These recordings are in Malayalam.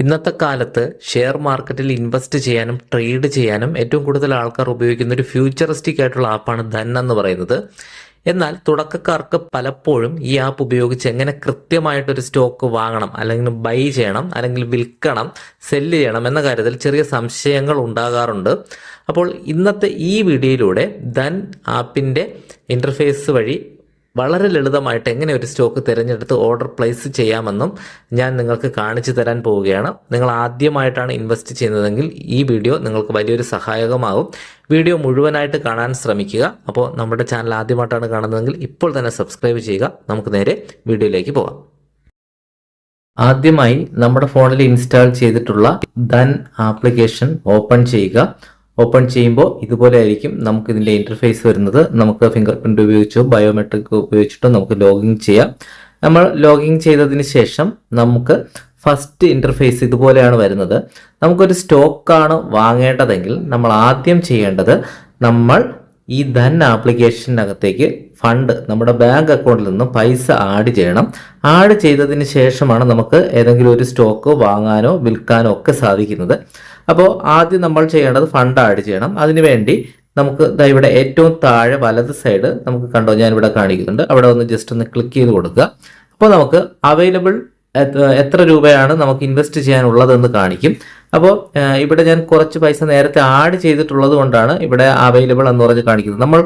ഇന്നത്തെ കാലത്ത് ഷെയർ മാർക്കറ്റിൽ ഇൻവെസ്റ്റ് ചെയ്യാനും ട്രേഡ് ചെയ്യാനും ഏറ്റവും കൂടുതൽ ആൾക്കാർ ഉപയോഗിക്കുന്ന ഒരു ഫ്യൂച്ചറിസ്റ്റിക് ആയിട്ടുള്ള ആപ്പാണ് ധൻ എന്ന് പറയുന്നത്. എന്നാൽ തുടക്കക്കാർക്ക് പലപ്പോഴും ഈ ആപ്പ് ഉപയോഗിച്ച് എങ്ങനെ കൃത്യമായിട്ടൊരു സ്റ്റോക്ക് വാങ്ങണം അല്ലെങ്കിൽ ബൈ ചെയ്യണം അല്ലെങ്കിൽ വിൽക്കണം സെല്ല് ചെയ്യണം എന്ന കാര്യത്തിൽ ചെറിയ സംശയങ്ങൾ ഉണ്ടാകാറുണ്ട്. അപ്പോൾ ഇന്നത്തെ ഈ വീഡിയോയിലൂടെ ധൻ ആപ്പിന്റെ ഇന്റർഫേസ് വഴി വളരെ ലളിതമായിട്ട് എങ്ങനെ ഒരു സ്റ്റോക്ക് തിരഞ്ഞെടുത്ത് ഓർഡർ പ്ലേസ് ചെയ്യാമെന്നും ഞാൻ നിങ്ങൾക്ക് കാണിച്ചു തരാൻ പോവുകയാണ്. നിങ്ങൾ ആദ്യമായിട്ടാണ് ഇൻവെസ്റ്റ് ചെയ്യുന്നതെങ്കിൽ ഈ വീഡിയോ നിങ്ങൾക്ക് വലിയൊരു സഹായകമാകും വീഡിയോ മുഴുവനായിട്ട് കാണാൻ ശ്രമിക്കുക. അപ്പോൾ നമ്മുടെ ചാനൽ ആദ്യമായിട്ടാണ് കാണുന്നതെങ്കിൽ ഇപ്പോൾ തന്നെ സബ്സ്ക്രൈബ് ചെയ്യുക. നമുക്ക് നേരെ വീഡിയോയിലേക്ക് പോകാം ആദ്യമായി നമ്മുടെ ഫോണിൽ ഇൻസ്റ്റാൾ ചെയ്തിട്ടുള്ള ധൻ ആപ്ലിക്കേഷൻ ഓപ്പൺ ചെയ്യുക. ഓപ്പൺ ചെയ്യുമ്പോൾ ഇതുപോലെ ആയിരിക്കും നമുക്ക് ഇതിന്റെ ഇന്റർഫേസ് വരുന്നത്. നമുക്ക് ഫിംഗർ പ്രിന്റ് ഉപയോഗിച്ചോ ബയോമെട്രിക് ഉപയോഗിച്ചിട്ടോ നമുക്ക് ലോഗിൻ ചെയ്യാം. നമ്മൾ ലോഗിൻ ചെയ്തതിന് ശേഷം നമുക്ക് ഫസ്റ്റ് ഇന്റർഫേസ് ഇതുപോലെയാണ് വരുന്നത്. നമുക്കൊരു സ്റ്റോക്കാണ് വാങ്ങേണ്ടതെങ്കിൽ നമ്മൾ ആദ്യം ചെയ്യേണ്ടത് നമ്മൾ ഈ ധൻ ആപ്ലിക്കേഷനകത്തേക്ക് ഫണ്ട് നമ്മുടെ ബാങ്ക് അക്കൗണ്ടിൽ നിന്ന് പൈസ ആഡ് ചെയ്യണം. ആഡ് ചെയ്തതിന് ശേഷമാണ് നമുക്ക് ഏതെങ്കിലും ഒരു സ്റ്റോക്ക് വാങ്ങാനോ വിൽക്കാനോ ഒക്കെ സാധിക്കുന്നത്. അപ്പോൾ ആദ്യം നമ്മൾ ചെയ്യേണ്ടത് ഫണ്ട് ആഡ് ചെയ്യണം. അതിനുവേണ്ടി നമുക്ക് ദാ ഇവിടെ ഏറ്റവും താഴെ വലത് സൈഡ് നമുക്ക് കണ്ടോ ഞാൻ ഇവിടെ കാണിക്കുന്നുണ്ട്. അവിടെ ഒന്ന് ജസ്റ്റ് ഒന്ന് ക്ലിക്ക് ചെയ്ത് കൊടുക്കുക. അപ്പോൾ നമുക്ക് അവൈലബിൾ എത്ര രൂപയാണ് നമുക്ക് ഇൻവെസ്റ്റ് ചെയ്യാനുള്ളതെന്ന് കാണിക്കും. അപ്പോൾ ഇവിടെ ഞാൻ കുറച്ച് പൈസ നേരത്തെ ആഡ് ചെയ്തിട്ടുള്ളത് കൊണ്ടാണ് ഇവിടെ അവൈലബിൾ എന്ന് പറഞ്ഞ് കാണിക്കുന്നത്. നമ്മൾ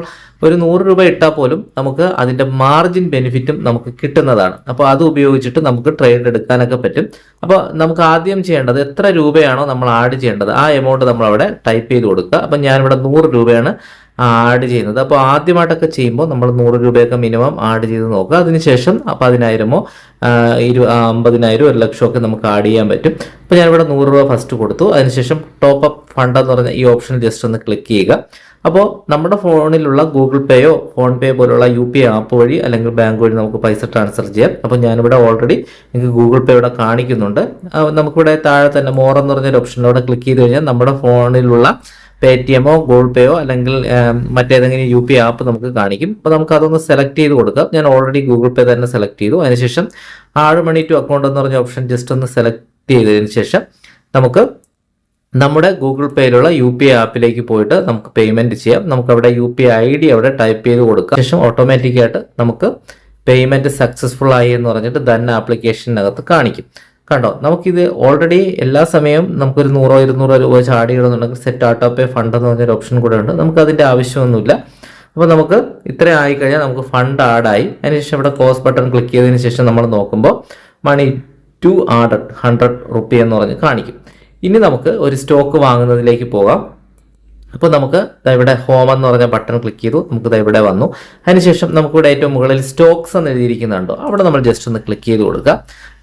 ഒരു നൂറ് രൂപ ഇട്ടാൽ പോലും നമുക്ക് അതിന്റെ മാർജിൻ ബെനിഫിറ്റും നമുക്ക് കിട്ടുന്നതാണ്. അപ്പോൾ അത് ഉപയോഗിച്ചിട്ട് നമുക്ക് ട്രേഡ് എടുക്കാനൊക്കെ പറ്റും. അപ്പോൾ നമുക്ക് ആദ്യം ചെയ്യേണ്ടത് എത്ര രൂപയാണോ നമ്മൾ ആഡ് ചെയ്യേണ്ടത്? ആ എമൗണ്ട് നമ്മൾ അവിടെ ടൈപ്പ് ചെയ്ത് കൊടുക്കുക. അപ്പം ഞാനിവിടെ നൂറ് രൂപയാണ് ആഡ് ചെയ്യുന്നത്. അപ്പോൾ ആദ്യമായിട്ടൊക്കെ ചെയ്യുമ്പോൾ നമ്മൾ നൂറ് രൂപയൊക്കെ മിനിമം ആഡ് ചെയ്ത് നോക്കുക. അതിനുശേഷം പതിനായിരമോ ഇരു അമ്പതിനായിരം ഒരു ലക്ഷമൊക്കെ നമുക്ക് ആഡ് ചെയ്യാൻ പറ്റും. അപ്പോൾ ഞാനിവിടെ നൂറ് രൂപ ഫസ്റ്റ് കൊടുത്തു. അതിനുശേഷം ടോപ്പ് അപ്പ് ഫണ്ട് എന്ന് പറഞ്ഞ ഈ ഓപ്ഷൻ ജസ്റ്റ് ഒന്ന് ക്ലിക്ക് ചെയ്യുക. അപ്പോൾ നമ്മുടെ ഫോണിലുള്ള ഗൂഗിൾ പേയോ ഫോൺ പേ പോലുള്ള യു പി ആപ്പ് വഴി അല്ലെങ്കിൽ ബാങ്ക് വഴി നമുക്ക് പൈസ ട്രാൻസ്ഫർ ചെയ്യാം. അപ്പോൾ ഞാനിവിടെ ഓൾറെഡി എനിക്ക് ഗൂഗിൾ പേ ഇവിടെ കാണിക്കുന്നുണ്ട്. നമുക്കിവിടെ താഴെ തന്നെ മോർ എന്ന് പറഞ്ഞൊരു ഓപ്ഷനിലൂടെ ക്ലിക്ക് ചെയ്ത് കഴിഞ്ഞാൽ നമ്മുടെ ഫോണിലുള്ള പേ ടി എമ്മോ ഗൂഗിൾ പേയോ അല്ലെങ്കിൽ മറ്റേതെങ്കിലും യു പി ആപ്പ് നമുക്ക് കാണിക്കും. അപ്പോൾ നമുക്ക് അതൊന്ന് സെലക്ട് ചെയ്ത് കൊടുക്കാം. ഞാൻ ഓൾറെഡി ഗൂഗിൾ പേ തന്നെ സെലക്ട് ചെയ്തു. അതിനുശേഷം ആഴ് മണി ടു അക്കൗണ്ട് എന്ന് പറഞ്ഞ ഓപ്ഷൻ ജസ്റ്റ് ഒന്ന് സെലക്ട് ചെയ്തതിന് ശേഷം നമുക്ക് നമ്മുടെ ഗൂഗിൾ പേയിലുള്ള യു പി ഐ ആപ്പിലേക്ക് പോയിട്ട് നമുക്ക് പേയ്മെന്റ് ചെയ്യാം. നമുക്ക് അവിടെ യു പി ഐ ഡി അവിടെ ടൈപ്പ് ചെയ്ത് കൊടുക്കാം. ശേഷം ഓട്ടോമാറ്റിക്കായിട്ട് നമുക്ക് പേയ്മെന്റ് സക്സസ്ഫുൾ ആയി എന്ന് പറഞ്ഞിട്ട് ദൻ ആപ്ലിക്കേഷനകത്ത് കാണിക്കും. കണ്ടോ നമുക്കിത് ഓൾറെഡി എല്ലാ സമയവും നമുക്കൊരു നൂറോ ഇരുന്നൂറോ രൂപ ചാടി ഇടുന്നുണ്ടെങ്കിൽ സെറ്റ് ആട്ടോ പേ ഫണ്ട് എന്ന് പറഞ്ഞൊരു ഓപ്ഷൻ കൂടെ ഉണ്ട്. നമുക്ക് അതിന്റെ ആവശ്യമൊന്നുമില്ല. അപ്പോൾ നമുക്ക് ഇത്രയും ആയിക്കഴിഞ്ഞാൽ നമുക്ക് ഫണ്ട് ആഡായി അതിനുശേഷം ഇവിടെ കോസ് ബട്ടൺ ക്ലിക്ക് ചെയ്തതിന് ശേഷം നമ്മൾ നോക്കുമ്പോൾ money to add hundred rupee എന്ന് പറഞ്ഞ് കാണിക്കും. ഇനി നമുക്ക് ഒരു സ്റ്റോക്ക് വാങ്ങുന്നതിലേക്ക് പോകാം. അപ്പോൾ നമുക്ക് ഇവിടെ ഹോം എന്ന് പറഞ്ഞ ബട്ടൺ ക്ലിക്ക് ചെയ്തു. നമുക്ക് ഇവിടെ വന്നു. അതിനുശേഷം നമുക്കിവിടെ ഏറ്റവും മുകളിൽ സ്റ്റോക്സ് എന്ന് എഴുതിയിരിക്കുന്നുണ്ടോ? അവിടെ നമ്മൾ ജസ്റ്റ് ഒന്ന് ക്ലിക്ക് ചെയ്ത് കൊടുക്കുക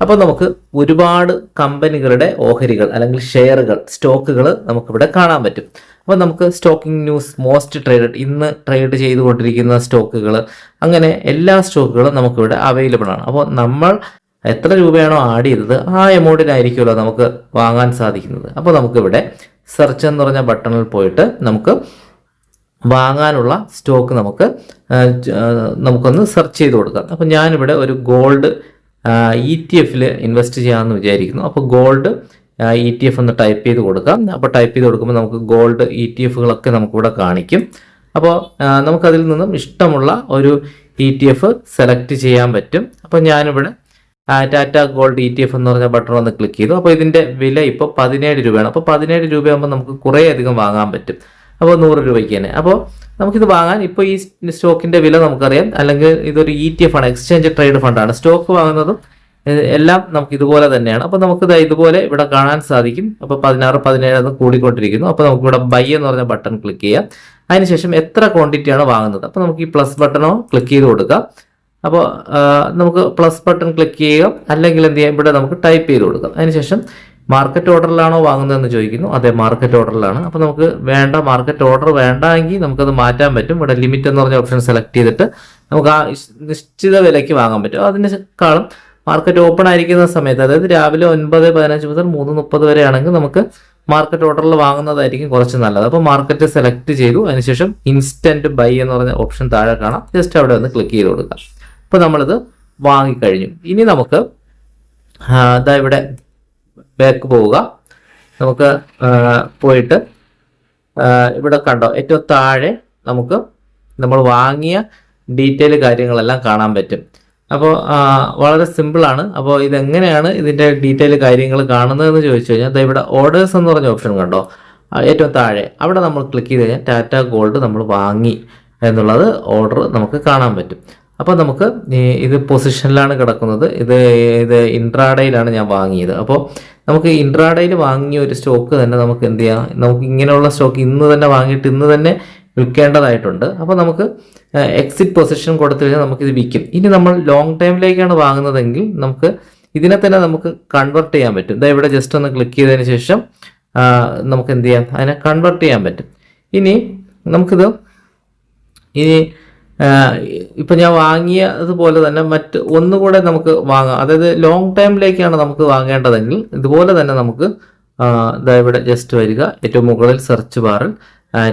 അപ്പോൾ നമുക്ക് ഒരുപാട് കമ്പനികളുടെ ഓഹരികൾ അല്ലെങ്കിൽ ഷെയറുകൾ സ്റ്റോക്കുകൾ നമുക്കിവിടെ കാണാൻ പറ്റും. അപ്പോൾ നമുക്ക് സ്റ്റോക്കിംഗ് ന്യൂസ് മോസ്റ്റ് ട്രേഡഡ് ഇന്ന് ട്രേഡ് ചെയ്തുകൊണ്ടിരിക്കുന്ന സ്റ്റോക്കുകൾ അങ്ങനെ എല്ലാ സ്റ്റോക്കുകളും നമുക്കിവിടെ അവൈലബിൾ ആണ്. അപ്പോൾ നമ്മൾ എത്ര രൂപയാണോ ആഡ് ചെയ്തത് ആ എമൗണ്ടിനായിരിക്കുമല്ലോ നമുക്ക് വാങ്ങാൻ സാധിക്കുന്നത്. അപ്പോൾ നമുക്കിവിടെ സെർച്ച് എന്ന് പറഞ്ഞ ബട്ടണിൽ പോയിട്ട് നമുക്ക് വാങ്ങാനുള്ള സ്റ്റോക്ക് നമുക്ക് നമുക്കൊന്ന് സെർച്ച് ചെയ്ത് കൊടുക്കാം. അപ്പോൾ ഞാനിവിടെ ഒരു ഗോൾഡ് ഇ ടി എഫിൽ ഇൻവെസ്റ്റ് ചെയ്യാമെന്ന് വിചാരിക്കുന്നു. അപ്പോൾ ഗോൾഡ് ഇ ടി എഫ് ഒന്ന് ടൈപ്പ് ചെയ്ത് കൊടുക്കാം. അപ്പോൾ ടൈപ്പ് ചെയ്ത് കൊടുക്കുമ്പോൾ നമുക്ക് ഗോൾഡ് ഇ ടി എഫുകളൊക്കെ നമുക്കിവിടെ കാണിക്കും. അപ്പോൾ നമുക്കതിൽ നിന്നും ഇഷ്ടമുള്ള ഒരു ഇ ടി എഫ് സെലക്ട് ചെയ്യാൻ പറ്റും. അപ്പോൾ ഞാനിവിടെ Tata gold E T F എന്ന് പറഞ്ഞ ബട്ടൺ ഒന്ന് ക്ലിക്ക് ചെയ്തു. അപ്പോൾ ഇതിന്റെ വില ഇപ്പോൾ പതിനേഴ് രൂപയാണ്. അപ്പോൾ പതിനേഴ് രൂപയാകുമ്പോൾ നമുക്ക് കുറേ അധികം വാങ്ങാൻ പറ്റും. അപ്പോൾ നൂറ് രൂപയ്ക്ക് തന്നെ. അപ്പോൾ നമുക്കിത് വാങ്ങാൻ ഇപ്പോൾ ഈ സ്റ്റോക്കിന്റെ വില നമുക്കറിയാം. അല്ലെങ്കിൽ ഇതൊരു ഇ ടി എഫ് ആണ്. എക്സ്ചേഞ്ച് ട്രേഡ് ഫണ്ടാണ് സ്റ്റോക്ക് വാങ്ങുന്നതും എല്ലാം നമുക്ക് ഇതുപോലെ തന്നെയാണ്. അപ്പോൾ നമുക്ക് ഇതുപോലെ ഇവിടെ കാണാൻ സാധിക്കും. അപ്പോൾ പതിനാറ് പതിനേഴ് എന്ന് കൂടിക്കൊണ്ടിരിക്കുന്നു. അപ്പോൾ നമുക്ക് ഇവിടെ ബൈ എന്ന് പറഞ്ഞ ബട്ടൺ ക്ലിക്ക് ചെയ്യാം. അതിനുശേഷം എത്ര ക്വാണ്ടിറ്റിയാണ് വാങ്ങുന്നത്? അപ്പോൾ നമുക്ക് ഈ പ്ലസ് ബട്ടണോ ക്ലിക്ക് ചെയ്ത് കൊടുക്കാം. അപ്പോൾ നമുക്ക് പ്ലസ് ബട്ടൺ ക്ലിക്ക് ചെയ്യുക. അല്ലെങ്കിൽ എന്ത് ചെയ്യാം? ഇവിടെ നമുക്ക് ടൈപ്പ് ചെയ്ത് കൊടുക്കാം. അതിനുശേഷം മാർക്കറ്റ് ഓർഡറിലാണോ വാങ്ങുന്നതെന്ന് ചോദിക്കുന്നു. അതെ മാർക്കറ്റ് ഓർഡറിലാണ് അപ്പോൾ നമുക്ക് വേണ്ട മാർക്കറ്റ് ഓർഡർ വേണ്ടെങ്കിൽ നമുക്കത് മാറ്റാൻ പറ്റും. ഇവിടെ ലിമിറ്റ് എന്ന് പറഞ്ഞ ഓപ്ഷൻ സെലക്ട് ചെയ്തിട്ട് നമുക്ക് ആ നിശ്ചിത വിലയ്ക്ക് വാങ്ങാൻ പറ്റും. അതിനേക്കാളും മാർക്കറ്റ് ഓപ്പൺ ആയിരിക്കുന്ന സമയത്ത് അതായത് രാവിലെ ഒൻപത് പതിനഞ്ച് മുതൽ മൂന്ന് മുപ്പത് വരെ ആണെങ്കിൽ നമുക്ക് മാർക്കറ്റ് ഓർഡറിൽ വാങ്ങുന്നതായിരിക്കും കുറച്ച് നല്ലത്. അപ്പോൾ മാർക്കറ്റ് സെലക്ട് ചെയ്തു. അതിനുശേഷം ഇൻസ്റ്റന്റ് ബൈ എന്ന് പറഞ്ഞ ഓപ്ഷൻ താഴെ കാണാം. ജസ്റ്റ് അവിടെ ഒന്ന് ക്ലിക്ക് ചെയ്ത് കൊടുക്കാം. അപ്പോൾ നമ്മളിത് വാങ്ങിക്കഴിഞ്ഞു. ഇനി നമുക്ക് ഇതാ ഇവിടെ ബാക്ക് പോവുക. നമുക്ക് പോയിട്ട് ഇവിടെ കണ്ടോ ഏറ്റവും താഴെ നമുക്ക് നമ്മൾ വാങ്ങിയ ഡീറ്റെയിൽ കാര്യങ്ങളെല്ലാം കാണാൻ പറ്റും. അപ്പോൾ വളരെ സിമ്പിളാണ് അപ്പോൾ ഇതെങ്ങനെയാണ് ഇതിന്റെ ഡീറ്റെയിൽ കാര്യങ്ങൾ കാണുന്നതെന്ന് ചോദിച്ചു കഴിഞ്ഞാൽ ഇവിടെ ഓർഡേഴ്സ് എന്ന് പറഞ്ഞ ഓപ്ഷൻ കണ്ടോ ഏറ്റവും താഴെ. അവിടെ നമ്മൾ ക്ലിക്ക് ചെയ്ത് കഴിഞ്ഞാൽ ടാറ്റ ഗോൾഡ് നമ്മൾ വാങ്ങി എന്നുള്ളത് ഓർഡർ നമുക്ക് കാണാൻ പറ്റും. അപ്പോൾ നമുക്ക് ഇത് പൊസിഷനിലാണ് കിടക്കുന്നത്. ഇത് ഇത് ഇൻട്രാഡേയിലാണ് ഞാൻ വാങ്ങിയത്. അപ്പോൾ നമുക്ക് ഇൻട്രാഡേയിൽ വാങ്ങിയ ഒരു സ്റ്റോക്ക് തന്നെ നമുക്ക് എന്ത് ചെയ്യാം? നമുക്ക് ഇങ്ങനെയുള്ള സ്റ്റോക്ക് ഇന്ന് തന്നെ വാങ്ങിയിട്ട് ഇന്ന് തന്നെ വിൽക്കേണ്ടതായിട്ടുണ്ട്. അപ്പോൾ നമുക്ക് എക്സിറ്റ് പൊസിഷൻ കൊടുത്തു കഴിഞ്ഞാൽ നമുക്കിത് വിൽക്കും. ഇനി നമ്മൾ ലോങ് ടൈമിലേക്കാണ് വാങ്ങുന്നതെങ്കിൽ നമുക്ക് ഇതിനെ തന്നെ നമുക്ക് കൺവെർട്ട് ചെയ്യാൻ പറ്റും. ഇതാ ഇവിടെ ജസ്റ്റ് ഒന്ന് ക്ലിക്ക് ചെയ്തതിന് ശേഷം നമുക്ക് എന്ത് ചെയ്യാം? അതിനെ കൺവെർട്ട് ചെയ്യാൻ പറ്റും. ഇനി നമുക്കിത് ഇനി ഇപ്പം ഞാൻ വാങ്ങിയതുപോലെ തന്നെ മറ്റ് ഒന്നുകൂടെ നമുക്ക് വാങ്ങാം. അതായത് ലോങ് ടൈമിലേക്കാണ് നമുക്ക് വാങ്ങേണ്ടതെങ്കിൽ ഇതുപോലെ തന്നെ നമുക്ക് ഇതാ ഇവിടെ ജസ്റ്റ് വരിക. ഏറ്റവും മുകളിൽ സെർച്ച് ബാറിൽ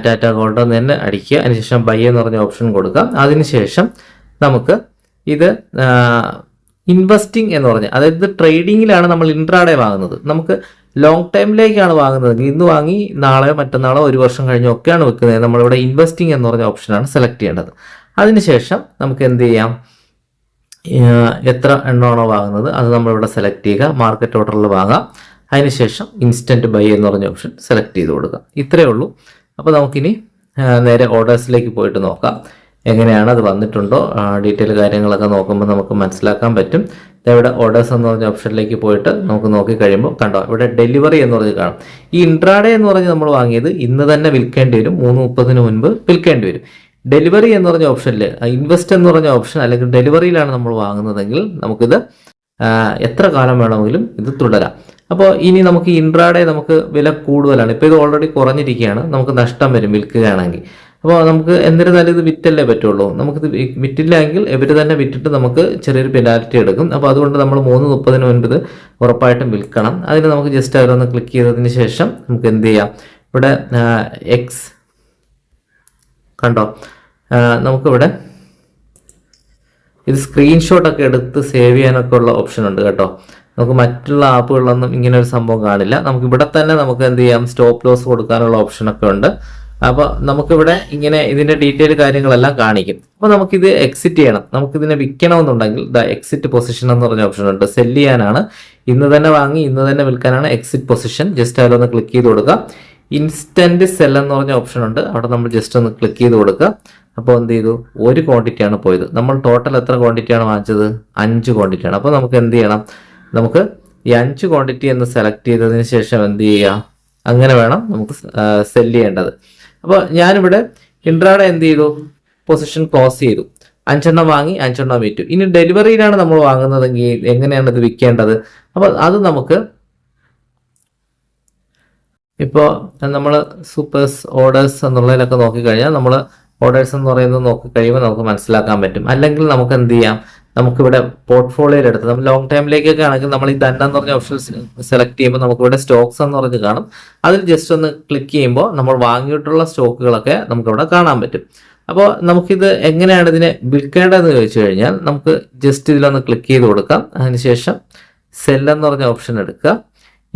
ടാറ്റ ഗോൾഡ് എന്ന് തന്നെ അടിക്കുക. അതിനുശേഷം ബൈ എന്ന് പറഞ്ഞ ഓപ്ഷൻ കൊടുക്കുക. അതിനുശേഷം നമുക്ക് ഇത് ഇൻവെസ്റ്റിംഗ് എന്ന് പറഞ്ഞാൽ അതായത് ട്രേഡിങ്ങിലാണ് നമ്മൾ ഇൻട്രാഡേ വാങ്ങുന്നത്. നമുക്ക് ലോങ് ടൈമിലേക്കാണ് വാങ്ങുന്നത്. ഇന്ന് വാങ്ങി നാളെ മറ്റന്നാളോ ഒരു വർഷം കഴിഞ്ഞോ ഒക്കെയാണ് വെക്കുന്നത്. നമ്മളിവിടെ ഇൻവെസ്റ്റിംഗ് എന്ന് പറഞ്ഞ ഓപ്ഷനാണ് സെലക്ട് ചെയ്യേണ്ടത്. അതിനുശേഷം നമുക്ക് എന്ത് ചെയ്യാം? എത്ര എണ്ണമാണോ വാങ്ങുന്നത്? അത് നമ്മളിവിടെ സെലക്ട് ചെയ്യുക. മാർക്കറ്റ് ഓർഡറിൽ വാങ്ങാം. അതിനുശേഷം ഇൻസ്റ്റന്റ് ബൈ എന്ന് പറഞ്ഞ ഓപ്ഷൻ സെലക്ട് ചെയ്ത് കൊടുക്കുക ഇത്രയേ ഉള്ളൂ. അപ്പോൾ നമുക്കിനി നേരെ ഓർഡേഴ്സിലേക്ക് പോയിട്ട് നോക്കാം. എങ്ങനെയാണ് അത് വന്നിട്ടുണ്ടോ? ഡീറ്റെയിൽ കാര്യങ്ങളൊക്കെ നോക്കുമ്പോൾ നമുക്ക് മനസ്സിലാക്കാൻ പറ്റും. ഇവിടെ ഓർഡേഴ്സ് എന്ന് പറഞ്ഞ ഓപ്ഷനിലേക്ക് പോയിട്ട് നമുക്ക് നോക്കി കഴിയുമ്പോൾ കണ്ടോ ഇവിടെ ഡെലിവറി എന്ന് പറഞ്ഞ് കാണാം. ഈ ഇൻട്രാഡേ എന്ന് പറഞ്ഞ് നമ്മൾ വാങ്ങിയത് ഇന്ന് തന്നെ വിൽക്കേണ്ടി വരും. മൂന്ന് മുപ്പതിന് മുൻപ് വിൽക്കേണ്ടി വരും. ഡെലിവറി എന്ന് പറഞ്ഞ ഓപ്ഷനിൽ ഇൻവെസ്റ്റ് എന്ന് പറഞ്ഞ ഓപ്ഷൻ അല്ലെങ്കിൽ ഡെലിവറിയിലാണ് നമ്മൾ വാങ്ങുന്നതെങ്കിൽ നമുക്കിത് എത്ര കാലം വേണമെങ്കിലും ഇത് തുടരാം. അപ്പോൾ ഇനി നമുക്ക് ഇൻട്രാഡേ നമുക്ക് വില കൂടുതലാണ്. ഇപ്പോൾ ഇത് ഓൾറെഡി കുറഞ്ഞിരിക്കുകയാണ്. നമുക്ക് നഷ്ടം വരും വിൽക്കുകയാണെങ്കിൽ. അപ്പോൾ നമുക്ക് എന്നിരുന്നാലും ഇത് വിറ്റല്ലേ പറ്റുള്ളൂ. നമുക്കിത് വിറ്റില്ലെങ്കിൽ വിറ്റില്ല ഇവർ തന്നെ വിറ്റിട്ട് നമുക്ക് ചെറിയൊരു പെനാൽറ്റി എടുക്കും. അപ്പോൾ അതുകൊണ്ട് നമ്മൾ മൂന്ന് മുപ്പതിന് മുൻപ് ഉറപ്പായിട്ടും വിൽക്കണം. അതിന് നമുക്ക് ജസ്റ്റ് അവരൊന്ന് ക്ലിക്ക് ചെയ്തതിന് ശേഷം നമുക്ക് എന്ത് ചെയ്യാം? ഇവിടെ എക്സ് കണ്ടോ? നമുക്കിവിടെ ഇത് സ്ക്രീൻഷോട്ടൊക്കെ എടുത്ത് സേവ് ചെയ്യാനൊക്കെ ഉള്ള ഓപ്ഷൻ ഉണ്ട് കേട്ടോ. നമുക്ക് മറ്റുള്ള ആപ്പുകളിലൊന്നും ഇങ്ങനെ ഒരു സംഭവം കാണില്ല. നമുക്ക് ഇവിടെ തന്നെ നമുക്ക് എന്ത് ചെയ്യാം? സ്റ്റോപ്പ് ലോസ് കൊടുക്കാനുള്ള ഓപ്ഷൻ ഒക്കെ ഉണ്ട്. അപ്പോൾ നമുക്കിവിടെ ഇങ്ങനെ ഇതിന്റെ ഡീറ്റെയിൽ കാര്യങ്ങളെല്ലാം കാണിക്കും. അപ്പോൾ നമുക്കിത് എക്സിറ്റ് ചെയ്യണം. നമുക്കിതിനെ വിൽക്കണമെന്നുണ്ടെങ്കിൽ ദ എക്സിറ്റ് പൊസിഷൻ എന്ന് പറഞ്ഞ ഓപ്ഷൻ ഉണ്ട്. സെൽ ചെയ്യാനാണ്. ഇന്ന് തന്നെ വാങ്ങി ഇന്ന് തന്നെ വിൽക്കാനാണ് എക്സിറ്റ് പൊസിഷൻ ജസ്റ്റ് അതിലൊന്ന് ക്ലിക്ക് ചെയ്ത് കൊടുക്കുക ഇൻസ്റ്റന്റ് സെൽ എന്ന് പറഞ്ഞ ഓപ്ഷൻ ഉണ്ട്. അവിടെ നമ്മൾ ജസ്റ്റ് ഒന്ന് ക്ലിക്ക് ചെയ്ത് കൊടുക്കുക. അപ്പോൾ എന്ത് ചെയ്തു? ഒരു ക്വാണ്ടിറ്റിയാണ് പോയത്. നമ്മൾ ടോട്ടൽ എത്ര ക്വാണ്ടിറ്റിയാണ് വാങ്ങിച്ചത്? അഞ്ച് ക്വാണ്ടിറ്റിയാണ് അപ്പോൾ നമുക്ക് എന്ത് ചെയ്യണം? നമുക്ക് ഈ അഞ്ച് ക്വാണ്ടിറ്റി എന്ന് സെലക്ട് ചെയ്തതിന് ശേഷം എന്ത് ചെയ്യുക? അങ്ങനെ വേണം നമുക്ക് സെൽ ചെയ്യേണ്ടത്. അപ്പോൾ ഞാനിവിടെ ഇൻട്രാഡ് എന്ത് ചെയ്തു? പൊസിഷൻ ക്ലോസ് ചെയ്തു. അഞ്ചെണ്ണം വാങ്ങി അഞ്ചെണ്ണം വിറ്റു. ഇനി ഡെലിവറിയിലാണ് നമ്മൾ വാങ്ങുന്നതെങ്കിൽ എങ്ങനെയാണ് ഇത് വിൽക്കേണ്ടത്? അപ്പോൾ അത് നമുക്ക് ഇപ്പോൾ നമ്മൾ സൂപ്പേഴ്സ് ഓർഡേഴ്സ് എന്നുള്ളതിലൊക്കെ നോക്കിക്കഴിഞ്ഞാൽ നമ്മൾ ഓർഡേഴ്സ് എന്ന് പറയുന്നത് നോക്കിക്കഴിയുമ്പോൾ നമുക്ക് മനസ്സിലാക്കാൻ പറ്റും. അല്ലെങ്കിൽ നമുക്ക് എന്ത് ചെയ്യാം? നമുക്കിവിടെ പോർട്ട്ഫോളിയോയിൽ എടുത്ത് നമ്മൾ ലോങ് ടൈമിലേക്കൊക്കെ ആണെങ്കിൽ നമ്മൾ ഈ ദണ്ഡം എന്ന് പറഞ്ഞ ഓപ്ഷൻ സെലക്ട് ചെയ്യുമ്പോൾ നമുക്കിവിടെ സ്റ്റോക്സ് എന്ന് പറഞ്ഞ് കാണും. അതിൽ ജസ്റ്റ് ഒന്ന് ക്ലിക്ക് ചെയ്യുമ്പോൾ നമ്മൾ വാങ്ങിയിട്ടുള്ള സ്റ്റോക്കുകളൊക്കെ നമുക്കിവിടെ കാണാൻ പറ്റും. അപ്പോൾ നമുക്കിത് എങ്ങനെയാണ് ഇതിനെ വിൽക്കേണ്ടതെന്ന് ചോദിച്ചു കഴിഞ്ഞാൽ നമുക്ക് ജസ്റ്റ് ഇതിലൊന്ന് ക്ലിക്ക് ചെയ്ത് കൊടുക്കാം. അതിനുശേഷം സെല്ലെന്ന് പറഞ്ഞ ഓപ്ഷൻ എടുക്കുക.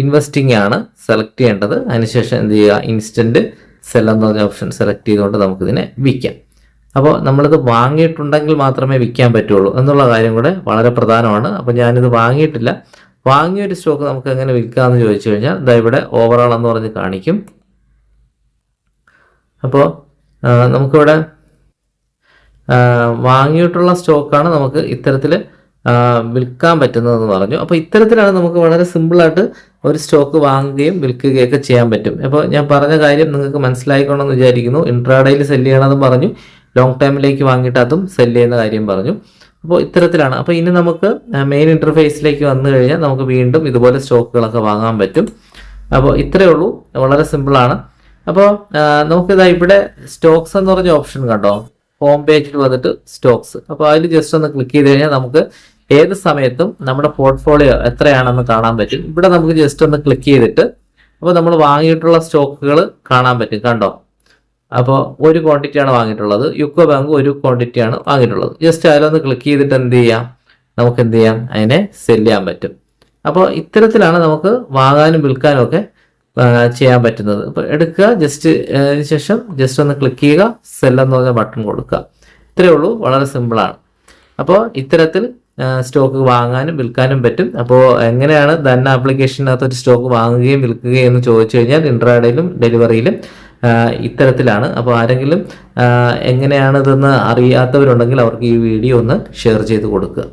ഇൻവെസ്റ്റിംഗ് ആണ് സെലക്ട് ചെയ്യേണ്ടത്. അതിനുശേഷം എന്ത് ചെയ്യുക? ഇൻസ്റ്റന്റ് സെൽ എന്ന് പറഞ്ഞ ഓപ്ഷൻ സെലക്ട് ചെയ്തുകൊണ്ട് നമുക്കിതിനെ വിൽക്കാം. അപ്പോൾ നമ്മളിത് വാങ്ങിയിട്ടുണ്ടെങ്കിൽ മാത്രമേ വിൽക്കാൻ പറ്റുള്ളൂ എന്നുള്ള കാര്യം കൂടെ വളരെ പ്രധാനമാണ്. അപ്പോൾ ഞാനിത് വാങ്ങിയിട്ടില്ല. വാങ്ങിയൊരു സ്റ്റോക്ക് നമുക്ക് എങ്ങനെ വിൽക്കാമെന്ന് ചോദിച്ചു കഴിഞ്ഞാൽ ഇതാ ഇവിടെ ഓവറോൾ എന്ന് പറഞ്ഞ് കാണിക്കും. അപ്പോൾ നമുക്കിവിടെ വാങ്ങിയിട്ടുള്ള സ്റ്റോക്കാണ് നമുക്ക് ഇത്തരത്തിൽ വിൽക്കാൻ പറ്റുന്നതെന്ന് പറഞ്ഞു. അപ്പോൾ ഇത്തരത്തിലാണ് നമുക്ക് വളരെ സിമ്പിളായിട്ട് ഒരു സ്റ്റോക്ക് വാങ്ങുകയും വിൽക്കുകയൊക്കെ ചെയ്യാൻ പറ്റും. അപ്പോൾ ഞാൻ പറഞ്ഞ കാര്യം നിങ്ങൾക്ക് മനസ്സിലായിക്കോണമെന്ന് വിചാരിക്കുന്നു. ഇൻട്രാഡേയിൽ സെൽ ചെയ്യണമെന്ന് പറഞ്ഞു. ലോങ് ടൈമിലേക്ക് വാങ്ങിയിട്ട് അതും സെൽ ചെയ്യുന്ന കാര്യം പറഞ്ഞു. അപ്പോൾ ഇത്തരത്തിലാണ്. അപ്പോൾ ഇനി നമുക്ക് മെയിൻ ഇന്റർഫേസിലേക്ക് വന്നു കഴിഞ്ഞാൽ നമുക്ക് വീണ്ടും ഇതുപോലെ സ്റ്റോക്കുകളൊക്കെ വാങ്ങാൻ പറ്റും. അപ്പോൾ ഇത്രയേ ഉള്ളൂ. വളരെ സിമ്പിളാണ്. അപ്പോൾ നമുക്കിതാ ഇവിടെ സ്റ്റോക്സ് എന്ന് പറഞ്ഞ ഓപ്ഷൻ കണ്ടോ? ഹോം പേജിൽ വന്നിട്ട് സ്റ്റോക്സ്. അപ്പോൾ അതിൽ ജസ്റ്റ് ഒന്ന് ക്ലിക്ക് ചെയ്ത് കഴിഞ്ഞാൽ നമുക്ക് ഏത് സമയത്തും നമ്മുടെ പോർട്ട്ഫോളിയോ എത്രയാണെന്ന് കാണാൻ പറ്റും. ഇവിടെ നമുക്ക് ജസ്റ്റ് ഒന്ന് ക്ലിക്ക് ചെയ്തിട്ട് അപ്പോൾ നമ്മൾ വാങ്ങിയിട്ടുള്ള സ്റ്റോക്കുകൾ കാണാൻ പറ്റും കണ്ടോ? അപ്പോൾ ഒരു ക്വാണ്ടിറ്റിയാണ് വാങ്ങിയിട്ടുള്ളത്. യുക്കോ ബാങ്ക് ഒരു ക്വാണ്ടിറ്റിയാണ് വാങ്ങിയിട്ടുള്ളത്. ജസ്റ്റ് അതിലൊന്ന് ക്ലിക്ക് ചെയ്തിട്ട് എന്ത് ചെയ്യാം? നമുക്ക് എന്ത് ചെയ്യാം? അതിനെ സെൽ ചെയ്യാൻ പറ്റും. അപ്പോൾ ഇത്തരത്തിലാണ് നമുക്ക് വാങ്ങാനും വിൽക്കാനും ഒക്കെ ചെയ്യാൻ പറ്റുന്നത്. അപ്പോൾ എടുക്കുക ജസ്റ്റ് ശേഷം ജസ്റ്റ് ഒന്ന് ക്ലിക്ക് ചെയ്യുക സെല്ലെന്ന് പറഞ്ഞ ബട്ടൺ കൊടുക്കുക. ഇത്രയേ ഉള്ളൂ. വളരെ സിമ്പിളാണ് അപ്പോൾ ഇത്തരത്തിൽ സ്റ്റോക്ക് വാങ്ങാനും വിൽക്കാനും പറ്റും. അപ്പോൾ എങ്ങനെയാണ് ധന ആപ്ലിക്കേഷനകത്ത് ഒരു സ്റ്റോക്ക് വാങ്ങുകയും വിൽക്കുകയും എന്ന് ചോദിച്ചു കഴിഞ്ഞാൽ ഇൻട്രാഡയിലും ഡെലിവറിയിലും ഇത്തരത്തിലാണ്. അപ്പോൾ ആരെങ്കിലും എങ്ങനെയാണിതെന്ന് അറിയാത്തവരുണ്ടെങ്കിൽ അവർക്ക് ഈ വീഡിയോ ഒന്ന് ഷെയർ ചെയ്ത് കൊടുക്കുക.